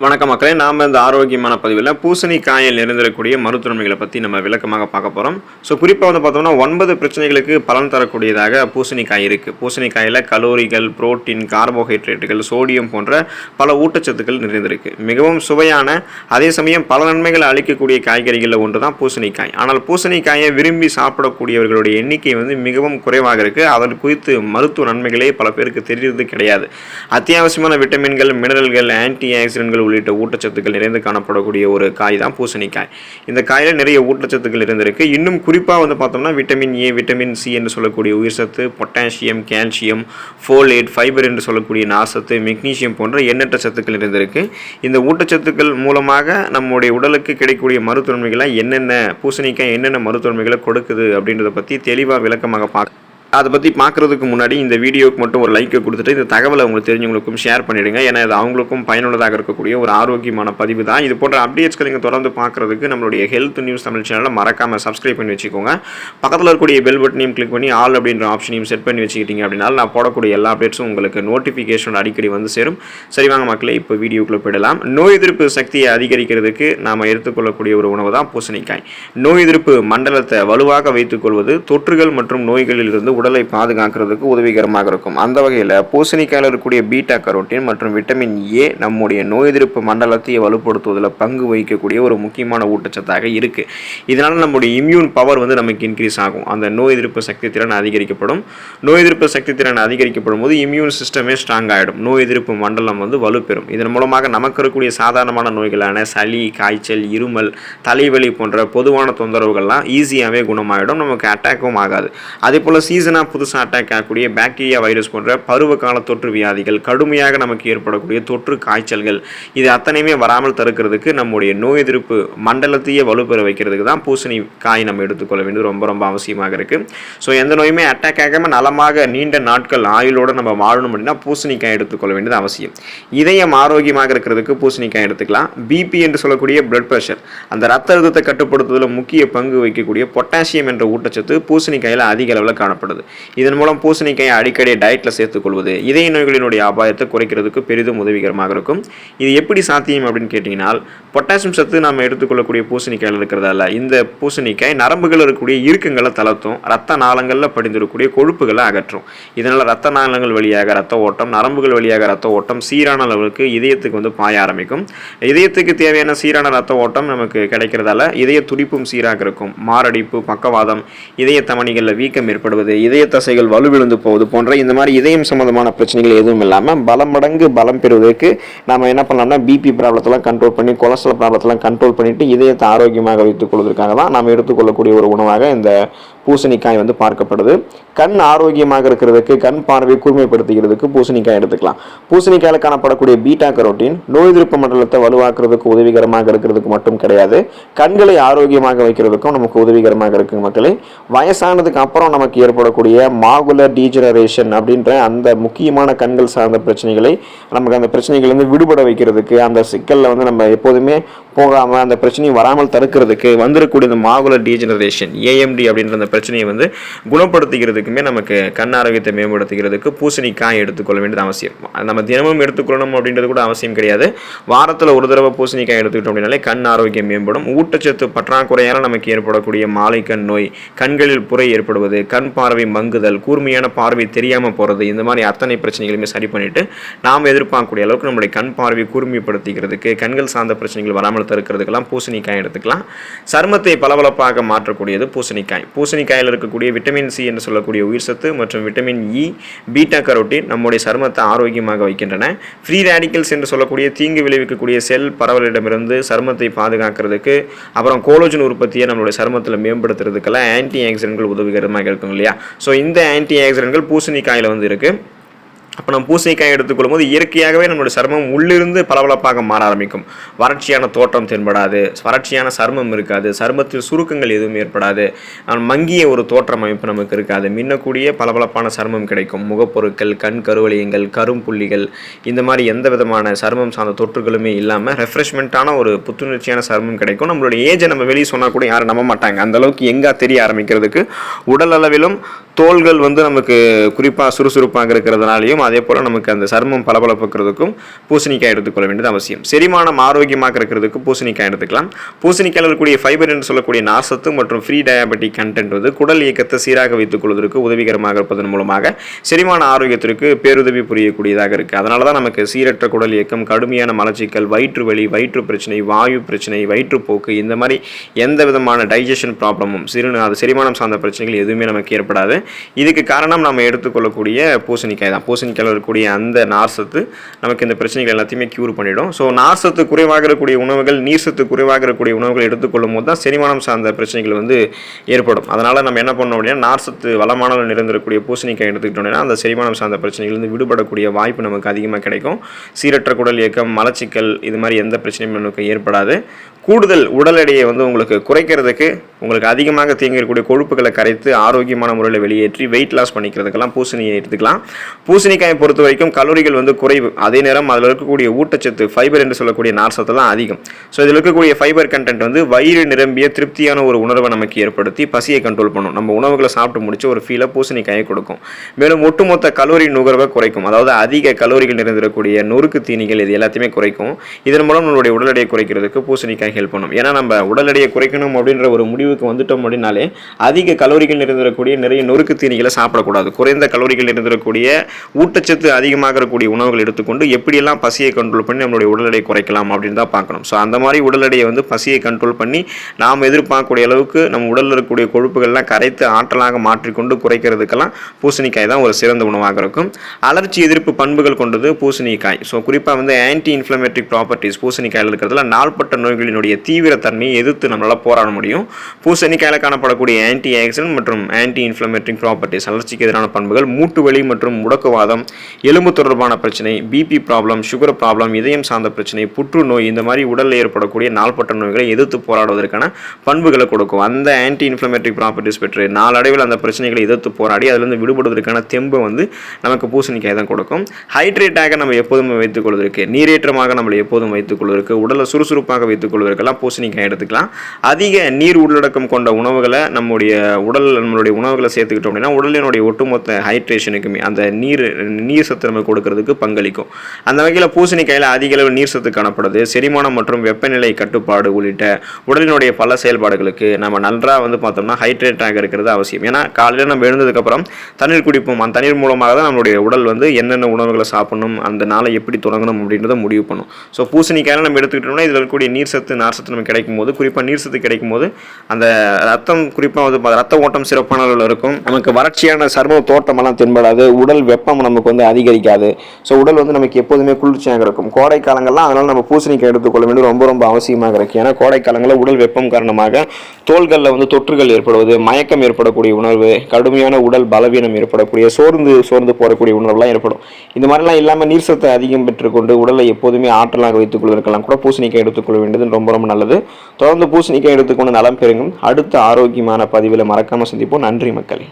வணக்க மக்களே நாம் இந்த ஆரோக்கியமான பதிவில் பூசணிக்காயில் நிறைந்திருக்கக்கூடிய மருத்துவமைகளை பற்றி நம்ம விளக்கமாக பார்க்க போகிறோம் ஸோ குறிப்பாக வந்து பார்த்தோம்னா ஒன்பது பிரச்சனைகளுக்கு பலன் தரக்கூடியதாக பூசணிக்காய் இருக்குது பூசணிக்காயில் கலோரிகள் புரோட்டீன் கார்போஹைட்ரேட்டுகள் சோடியம் போன்ற பல ஊட்டச்சத்துக்கள் நிறைந்திருக்கு. மிகவும் சுவையான அதே சமயம் பல நன்மைகளை அளிக்கக்கூடிய காய்கறிகளில் ஒன்று தான் பூசணிக்காய் ஆனால் பூசணிக்காயை விரும்பி சாப்பிடக்கூடியவர்களுடைய எண்ணிக்கை வந்து மிகவும் குறைவாக இருக்குது அதன் குறித்து மருத்துவ நன்மைகளே பல பேருக்கு தெரிகிறது கிடையாது. அத்தியாவசியமான விட்டமின்கள் மினரல்கள் ஆன்டி ஆக்சிடென்ட்கள் உள்ளிட்ட ஊட்டச்சத்துக்கள் நிறைந்து காணப்படக்கூடிய ஒரு காய் தான் பூசணிக்காய். இந்த காயில் நிறைய ஊட்டச்சத்துக்கள் இருந்திருக்கு. இன்னும் குறிப்பாக வந்து பார்த்தோம்னா விட்டமின் ஏ விட்டமின் சி என்று சொல்லக்கூடிய உயிர் சத்து பொட்டாசியம் கால்சியம் ஃபோலேட் ஃபைபர் என்று சொல்லக்கூடிய நார்சத்து மெக்னீசியம் போன்ற எண்ணற்ற சத்துக்கள் இருந்திருக்கு. இந்த ஊட்டச்சத்துக்கள் மூலமாக நம்முடைய உடலுக்கு கிடைக்கக்கூடிய மருத்துவன்மைகளை என்னென்ன பூசணிக்காய் என்னென்ன மருத்துவன்மைகளை கொடுக்குது அப்படின்றத பற்றி தெளிவாக விளக்கமாக பார்க்க அதை பற்றி பார்க்குறதுக்கு முன்னாடி இந்த வீடியோக்கு மட்டும் ஒரு லைக்கை கொடுத்துட்டு இந்த தகவலை உங்களுக்கு தெரிஞ்சவங்களுக்கும் ஷேர் பண்ணிவிடுங்க ஏன்னா இது அவங்களுக்கும் பயனுள்ளதாக இருக்கக்கூடிய ஒரு ஆரோக்கியமான பதிவு தான். இது போன்ற அப்டேட்ஸ்களை நீங்கள் தொடர்ந்து பார்க்குறதுக்கு நம்மளுடைய ஹெல்த் நியூஸ் தமிழ் சேனலை மறக்காமல் சப்ஸ்கிரைப் பண்ணி வச்சுக்கோங்க. பக்கத்தில் இருக்கக்கூடிய பெல் பட்டனையும் கிளிக் பண்ணி ஆல் அப்படின்ற ஆப்ஷனையும் செட் பண்ணி வச்சுக்கிட்டீங்க அப்படின்னா நான் போடக்கூடிய எல்லா அப்டேட்ஸும் உங்களுக்கு நோட்டிஃபிகேஷன் அடிக்கடி வந்து சேரும். சரி வாங்க மக்களே இப்போ வீடியோக்குள்ளே போயிடலாம். நோய் எதிர்ப்பு சக்தியை அதிகரிக்கிறதுக்கு நாம் எடுத்துக்கொள்ளக்கூடிய ஒரு உணவு தான் பூசணிக்காய். நோய் எதிர்ப்பு மண்டலத்தை வலுவாக வைத்துக்கொள்வது தொற்றுகள் மற்றும் நோய்களிலிருந்து உடலை பாதுகாக்கிறதுக்கு உதவிகரமாக இருக்கும். அந்த வகையில் பூசணிக்காயில் இருக்கக்கூடிய பீட்டா கரோட்டின் மற்றும் விட்டமின் ஏ நம்முடைய நோய் எதிர்ப்பு மண்டலத்தை வலுப்படுத்துவதில் பங்கு வகிக்கக்கூடிய ஒரு முக்கியமான ஊட்டச்சத்தாக இருக்குது இதனால் நம்முடைய இம்யூன் பவர் வந்து நமக்கு இன்க்ரீஸ் ஆகும். அந்த நோய் எதிர்ப்பு சக்தி திறன் அதிகரிக்கப்படும். நோய் எதிர்ப்பு சக்தி திறன் அதிகரிக்கப்படும் போது இம்யூன் சிஸ்டமே ஸ்ட்ராங் ஆகிடும் நோய் எதிர்ப்பு மண்டலம் வந்து வலுப்பெறும். இதன் மூலமாக நமக்கு இருக்கக்கூடிய சாதாரணமான நோய்களான சளி காய்ச்சல் இருமல் தலைவலி போன்ற பொதுவான தொந்தரவுகள்லாம் ஈஸியாகவே குணமாகிடும் நமக்கு அட்டாக்கும் ஆகாது. அதே போல் சீசன் சீசனாக புதுசாக அட்டாக் ஆகக்கூடிய பாக்டீரியா வைரஸ் போன்ற பருவ கால தொற்று வியாதிகள் கடுமையாக நமக்கு ஏற்படக்கூடிய தொற்று காய்ச்சல்கள் இது அத்தனையுமே வராமல் தடுக்கிறதுக்கு நம்முடைய நோய் எதிர்ப்பு மண்டலத்தையே வலுப்பெற வைக்கிறதுக்கு தான் பூசணி காய் நம்ம எடுத்துக்கொள்ள வேண்டியது ரொம்ப ரொம்ப அவசியமாக இருக்குது ஸோ எந்த நோயுமே அட்டாக் ஆகாமல் நலமாக நீண்ட நாட்கள் ஆயுளோடு நம்ம வாழணும் அப்படின்னா பூசணிக்காய் எடுத்துக்கொள்ள வேண்டியது அவசியம். இதயம் ஆரோக்கியமாக இருக்கிறதுக்கு பூசணிக்காய் எடுத்துக்கலாம். பிபி என்று சொல்லக்கூடிய பிளட் ப்ரெஷர் அந்த ரத்த அழுத்தத்தை கட்டுப்படுத்துவதில் முக்கிய பங்கு வகிக்கக்கூடிய பொட்டாசியம் என்ற ஊட்டச்சத்து பூசணிக்காயில் அதிக அளவில் காணப்படுது. இதன் மூலம் பூசணிக்காயை அடிக்கடி டயட்டில் சேர்த்துக்கொள்வது இதய நோய்களினுடைய அபாயத்தை குறைக்கிறதுக்கு பெரிதும் உதவிகரமாக இருக்கும். இது எப்படி சாத்தியம் அப்படின்னு கேட்டிங்கன்னா பொட்டாசியம் சத்து நம்ம எடுத்துக்கொள்ளக்கூடிய பூசணிக்காயில் இருக்கிறதால இந்த பூசணிக்காய் நரம்புகள் இருக்கக்கூடிய இறுக்கங்களை தளர்த்தும் ரத்த நாளங்களில் படிந்திருக்கக்கூடிய கொழுப்புகளை அகற்றும். இதனால் ரத்த நாளங்கள் வழியாக ரத்த ஓட்டம் நரம்புகள் வழியாக ரத்த ஓட்டம் சீரான அளவுக்கு இதயத்துக்கு வந்து பாய ஆரம்பிக்கும். இதயத்துக்கு தேவையான சீரான ரத்த ஓட்டம் நமக்கு கிடைக்கிறதால இதய துடிப்பும் சீராக இருக்கும். மாரடைப்பு பக்கவாதம் இதய தமணிகளில் வீக்கம் ஏற்படுவது இதய தசைகள் வலுவிழுந்து போவது போன்ற இந்த மாதிரி இதயம் சம்பந்தமான பிரச்சனைகள் எதுவும் இல்லாமல் பலம் மடங்கு பலம் பெறுவதற்கு நம்ம என்ன பண்ணலாம்னா பிபி ப்ராப்ளத்தெல்லாம் கண்ட்ரோல் பண்ணி கொலஸ்ட்ரால் ப்ராப்ளத்தெல்லாம் கண்ட்ரோல் பண்ணிட்டு இதயத்தை ஆரோக்கியமாக வைத்துக் கொள்வதற்காக தான் நாம் எடுத்துக்கொள்ளக்கூடிய ஒரு உணவாக இந்த பூசணிக்காய் வந்து பார்க்கப்படுது. கண் ஆரோக்கியமாக இருக்கிறதுக்கு கண் பார்வை கூர்மைப்படுத்துகிறதுக்கு பூசணிக்காய் எடுத்துக்கலாம். பூசணிக்காயில் காணப்படக்கூடிய பீட்டா கரோட்டின் நோய் எதிர்ப்பு மண்டலத்தை வலுவாக்குறதுக்கு உதவிகரமாக இருக்கிறதுக்கு மட்டும் கிடையாது. கண்களை ஆரோக்கியமாக வைக்கிறதுக்கும் நமக்கு உதவிகரமாக இருக்கு மக்களே. வயசானதுக்கு அப்புறம் நமக்கு ஏற்படக்கூடிய மாகுலர் டீஜெனரேஷன் அப்படின்ற அந்த முக்கியமான கண்கள் சார்ந்த பிரச்சனைகளை நமக்கு அந்த பிரச்சனைகள் வந்து விடுபட வைக்கிறதுக்கு அந்த சிக்கலில் வந்து நம்ம எப்போதுமே போகாமல் அந்த பிரச்சனையை வராமல் தடுக்கிறதுக்கு வந்துடக்கூடிய இந்த மாகுலர் டீஜெனரேஷன் ஏஎம்டி அப்படின்ற அந்த பிரச்சனையை வந்து குணப்படுத்திக்கிறதுக்குமே நமக்கு கண் ஆரோக்கியத்தை மேம்படுத்துகிறதுக்கு பூசணிக்காய் எடுத்துக்கொள்ள வேண்டியது அவசியம். நம்ம தினமும் எடுத்துக்கொள்ளணும் அப்படின்றது கூட அவசியம் கிடையாது. வாரத்தில் ஒரு தடவை பூசணிக்காய் எடுத்துக்கிட்டோம் அப்படின்னாலே கண் ஆரோக்கியம் மேம்படும். ஊட்டச்சத்து பற்றாக்குறையால் நமக்கு ஏற்படக்கூடிய மாலை கண் நோய் கண்களில் புறை ஏற்படுவது கண் பார்வை மங்குதல் கூர்மையான பார்வை தெரியாமல் போகிறது இந்த மாதிரி அத்தனை பிரச்சனைகளுமே சரி பண்ணிட்டு நாம் எதிர்பார்க்கக்கூடிய அளவுக்கு நம்முடைய கண் பார்வை கூர்மைப்படுத்திக்கிறதுக்கு கண்கள் சார்ந்த பிரச்சனைகள் வராமல் தடுக்கிறதுக்கெல்லாம் பூசணிக்காய் எடுத்துக்கலாம். சருமத்தை பளபளப்பாக மாற்றக்கூடியது பூசணிக்காய் பூசணிக்காயில் இருக்கக்கூடிய விட்டமின் சி என்று சொல்லக்கூடிய உயிர் சத்து மற்றும் விட்டமின் இ பீட்டா கரோட்டின் நம்முடைய சருமத்தை ஆரோக்கியமாக வைக்கின்றன. ஃப்ரீ ரேடிக்கல்ஸ் என்று சொல்லக்கூடிய தீங்கு விளைவிக்கக்கூடிய செல் பரவலிடமிருந்து சருமத்தை பாதுகாக்கிறதுக்கு அப்புறம் கோலோஜன் உற்பத்தியை நம்மளுடைய சருமத்தில் மேம்படுத்துறதுக்கெல்லாம் ஆன்டி ஆக்சிடென்ட்கள் உதவிகரமாக இருக்கும் இல்லையா? ஸோ இந்த ஆன்டி ஆக்சிடென்ட்கள் பூசணிக்காயில் வந்து இருக்குது அப்போ நம்ம பூசணிக்காய் எடுத்துக்கொள்ளும் போது இயற்கையாகவே நம்மளுடைய சருமம் உள்ளிருந்து பளபளப்பாக மாற ஆரம்பிக்கும். வறட்சியான தோற்றம் தென்படாது வறட்சியான சருமம் இருக்காது சருமத்தில் சுருக்கங்கள் எதுவும் ஏற்படாது. மங்கிய ஒரு தோற்றம் அமைப்பு நமக்கு இருக்காது. மின்னக்கூடிய பளபளப்பான சருமம் கிடைக்கும். முகப்பொருட்கள் கண் கருவலியங்கள் கரும்புள்ளிகள் இந்த மாதிரி எந்த விதமான சருமம் சார்ந்த தொற்றுகளுமே இல்லாமல் ரெஃப்ரெஷ்மெண்ட்டான ஒரு புத்துணர்ச்சியான சருமம் கிடைக்கும். நம்மளுடைய ஏஜை நம்ம வெளியே சொன்னால் கூட யாரும் நம்ப மாட்டாங்க. அந்த அளவுக்கு எங்கே தெரிய ஆரம்பிக்கிறதுக்கு உடல் அளவிலும் தோள்கள் வந்து நமக்கு குறிப்பாக சுறுசுறுப்பாக இருக்கிறதுனாலையும் அதே போல் நமக்கு அந்த சருமம் பளபளப்புக்கிறதுக்கும் பூசணிக்காய் எடுத்துக்கொள்ள வேண்டியது அவசியம். செரிமானம் ஆரோக்கியமாக இருக்கிறதுக்கு பூசணிக்காய் எடுத்துக்கலாம். பூசணிக்காயில் இருக்கக்கூடிய ஃபைபர் என்று சொல்லக்கூடிய நாசத்து மற்றும் ஃப்ரீ டயாபெட்டிக் கண்டென்ட் வந்து குடல் இயக்கத்தை சீராக வைத்துக் கொள்வதற்கு உதவிகரமாக இருப்பதன் மூலமாக செரிமான ஆரோக்கியத்திற்கு பேருதவி புரியக்கூடியதாக இருக்குது அதனால தான் நமக்கு சீரற்ற குடல் இயக்கம் கடுமையான மலச்சிக்கல் வயிற்று வலி வயிற்று பிரச்சனை வாயு பிரச்சனை வயிற்றுப்போக்கு இந்த மாதிரி எந்த விதமான டைஜஷன் ப்ராப்ளமும் சிறு அது செரிமானம் சார்ந்த பிரச்சனைகள் எதுவுமே நமக்கு ஏற்படாது. இதுக்கு காரணம் நம்ம எடுத்துக்கொள்ளக்கூடிய பூசணிக்காய் தான். பூசணிக்காயில் இருக்கக்கூடிய அந்த நார்சத்து நமக்கு இந்த பிரச்சனைகள் எல்லாத்தையுமே க்யூர் பண்ணிடும். ஸோ நார்சத்து குறைவாக இருக்கக்கூடிய உணவுகள் நீர் சத்து குறைவாக இருக்கக்கூடிய உணவுகள் எடுத்துக்கொள்ளும் போது தான் செரிமானம் சார்ந்த பிரச்சனைகள் வந்து ஏற்படும். அதனால் நம்ம என்ன பண்ணோம் அப்படின்னா நார்சத்து வளமான நிறந்திருக்கக்கூடிய பூசணிக்காய் எடுத்துக்கிட்டோம்னா அந்த செரிமானம் சார்ந்த பிரச்சனைகள் விடுபடக்கூடிய வாய்ப்பு நமக்கு அதிகமாக கிடைக்கும். சீரற்ற குடல் இயக்கம் மலச்சிக்கல் இது மாதிரி எந்த பிரச்சனையும் நமக்கு ஏற்படாது. கூடுதல் உடல் எடையை வந்து உங்களுக்கு குறைக்கிறதுக்கு உங்களுக்கு அதிகமாக தேங்கக்கூடிய கொழுப்புகளை கரைத்து ஆரோக்கியமான முறையில் வெளியேற்றி வெயிட் லாஸ் பண்ணிக்கிறதுக்கெல்லாம் பூசணியை எடுத்துக்கலாம். பூசணிக்காயை பொறுத்த வரைக்கும் கலோரிகள் வந்து குறைவு. அதே நேரம் அதில் இருக்கக்கூடிய ஊட்டச்சத்து ஃபைபர் என்று சொல்லக்கூடிய நார்சத்து தான் அதிகம். ஸோ இதில் இருக்கக்கூடிய ஃபைபர் கண்டென்ட் வந்து வயிறு நிரம்பிய திருப்தியான ஒரு உணர்வை நமக்கு ஏற்படுத்தி பசியை கண்ட்ரோல் பண்ணும். நம்ம உணவுகளை சாப்பிட்டு முடிச்சு ஒரு ஃபீலை பூசணிக்காயை கொடுக்கும். மேலும் ஒட்டுமொத்த கலோரி நுகர்வை குறைக்கும். அதாவது அதிக கலோரிகள் நிறைந்திருக்கக்கூடிய நொறுக்கு தீனிகள் இது எல்லாத்தையுமே குறைக்கும். இதன் மூலம் நம்மளுடைய உடல் எடையை குறைக்கிறதுக்கு பூசணிக்காய் ஹெல்ப் பண்ணும். ஏன்னா நம்ம உடல் எடையை குறைக்கணும் அப்படின்ற ஒரு முடிவுக்கு வந்துட்டோம் அப்படின்னாலே அதிக கலோரிகள் நிறைந்திருக்கக்கூடிய நிறைய நொறுக்கு தீனிகளை சாப்பிடக்கூடாது. குறைந்த கலோரிகள் நிறைந்திருக்கக்கூடிய ஊட்டச்சத்து அதிகமாக இருக்கக்கூடிய உணவுகள் எடுத்துக்கொண்டு எப்படியெல்லாம் பசியை கண்ட்ரோல் பண்ணி நம்மளுடைய உடல் எடையை குறைக்கலாம் அப்படின்னு தான் பார்க்கணும். ஸோ அந்த மாதிரி உடல் எடையை வந்து பசியை கண்ட்ரோல் பண்ணி நாம் எதிர்பார்க்கக்கூடிய அளவுக்கு நம்ம உடலில் இருக்கக்கூடிய கொழுப்புகள்லாம் கரைத்து ஆற்றலாக மாற்றிக்கொண்டு குறைக்கிறதுக்கெல்லாம் பூசணிக்காய் தான் ஒரு சிறந்த உணவாக இருக்கும். அலர்ச்சி எதிர்ப்பு பண்புகள் கொண்டது பூசணிக்காய். ஸோ குறிப்பாக வந்து ஆன்டி இன்ஃப்ளமேட்ரிக் ப்ராப்பர்ட்டிஸ் பூசணிக்காயில் இருக்கிறதுல நாள்பட்ட நோய்களினுடைய தீவிரத்தன்மையை எதிர்த்து நம்மளால் போராட முடியும். பூசணிக்காயில் காணப்படக்கூடிய ஆன்டி ஆக்சிடென்ட் மற்றும் ஆன்டி இன்ஃப்ளமேட்டரி ப்ராப்பர்ட்டிஸ் அலர்ச்சிக்கு எதிரான பண்புகள் மூட்டுவலி மற்றும் முடக்குவாதம் எலும்பு தொடர்பான பிரச்சனை பிபி ப்ராப்ளம் சுகர் ப்ராப்ளம் இதயம் சார்ந்த பிரச்சனை புற்றுநோய் இந்த மாதிரி உடலில் ஏற்படக்கூடிய நாள்பட்ட நோய்களை எதிர்த்து போராடுவதற்கான பண்புகளை கொடுக்கும். அந்த ஆன்டி இன்ஃப்ளமேட்டரி ப்ராப்பர்ட்டிஸ் பெற்று நாளடைவில் அந்த பிரச்சனைகளை எதிர்த்து போராடி அதிலிருந்து விடுபடுவதற்கான தெம்பு வந்து நமக்கு பூசணிக்காய் தான் கொடுக்கும். ஹைட்ரேட்டாக நம்ம எப்போதும் வைத்துக் கொள்வதற்கு நீரேற்றமாக நம்மளை எப்போதும் வைத்துக் கொள்வதற்கு உடலை சுறுசுறுப்பாக வைத்துக் கொள்வதற்கெல்லாம் பூசணிக்காய் எடுத்துக்கலாம். அதிக நீர் உள்ளடக்க உள்ளடக்கம் கொண்ட உணவுகளை நம்முடைய உடல் நம்மளுடைய உணவுகளை சேர்த்துக்கிட்டோம் அப்படின்னா உடலினுடைய ஒட்டுமொத்த ஹைட்ரேஷனுக்குமே அந்த நீர் நீர் சத்து நம்ம கொடுக்கறதுக்கு பங்களிக்கும். அந்த வகையில் பூசணிக்காயில் அதிக அளவு நீர் சத்து காணப்படுது. செரிமானம் மற்றும் வெப்பநிலை கட்டுப்பாடு உள்ளிட்ட உடலினுடைய பல செயல்பாடுகளுக்கு நம்ம நன்றாக வந்து பார்த்தோம்னா ஹைட்ரேட்டாக இருக்கிறது அவசியம். ஏன்னா காலையில் நம்ம எழுந்ததுக்கப்புறம் தண்ணீர் குடிப்போம். அந்த தண்ணீர் மூலமாக தான் நம்மளுடைய உடல் வந்து என்னென்ன உணவுகளை சாப்பிடணும் அந்த நாளை எப்படி தொடங்கணும் அப்படின்றத முடிவு பண்ணும். ஸோ பூசணிக்காயில் நம்ம எடுத்துக்கிட்டோம்னா இதில் இருக்கக்கூடிய நீர் சத்து நார் சத்து நம்ம கிடைக்கும் போது குறிப்பாக நீர் சத்து கிடைக்கும் போது அந்த ரத்தம் குறிப்பாக வந்து ரத்த ஓட்டம் சிறப்பான அளவில் இருக்கும். நமக்கு வறட்சியான சர்ம தோட்டமெல்லாம் தென்படாது. உடல் வெப்பம் நமக்கு வந்து அதிகரிக்காது. ஸோ உடல் வந்து நமக்கு எப்போதுமே குளிர்ச்சியாக இருக்கும். கோடை காலங்கள்லாம் அதனால் நம்ம பூசணிக்காய் எடுத்துக்கொள்ள வேண்டியது ரொம்ப ரொம்ப அவசியமாக இருக்குது ஏன்னா கோடை காலங்களில் உடல் வெப்பம் காரணமாக தோள்களில் வந்து தொற்றுகள் ஏற்படுவது மயக்கம் ஏற்படக்கூடிய உணர்வு கடுமையான உடல் பலவீனம் ஏற்படக்கூடிய சோர்ந்து சோர்ந்து போகக்கூடிய உணர்வுலாம் ஏற்படும். இந்த மாதிரிலாம் இல்லாமல் நீர் சத்தை அதிகம் பெற்றுக்கொண்டு உடலை எப்போதுமே ஆற்றலாக வைத்துக் கொள்வதற்கெல்லாம் கூட பூசணிக்காய் எடுத்துக்கொள்ள வேண்டியது ரொம்ப ரொம்ப நல்லது. தொடர்ந்து பூசணிக்காய் எடுத்துக்கொண்டு நலம் பெறுங்க அடுத்த ஆரோக்கியமான பதிவில் மறக்காமல் சந்திப்போம். நன்றி மக்களே.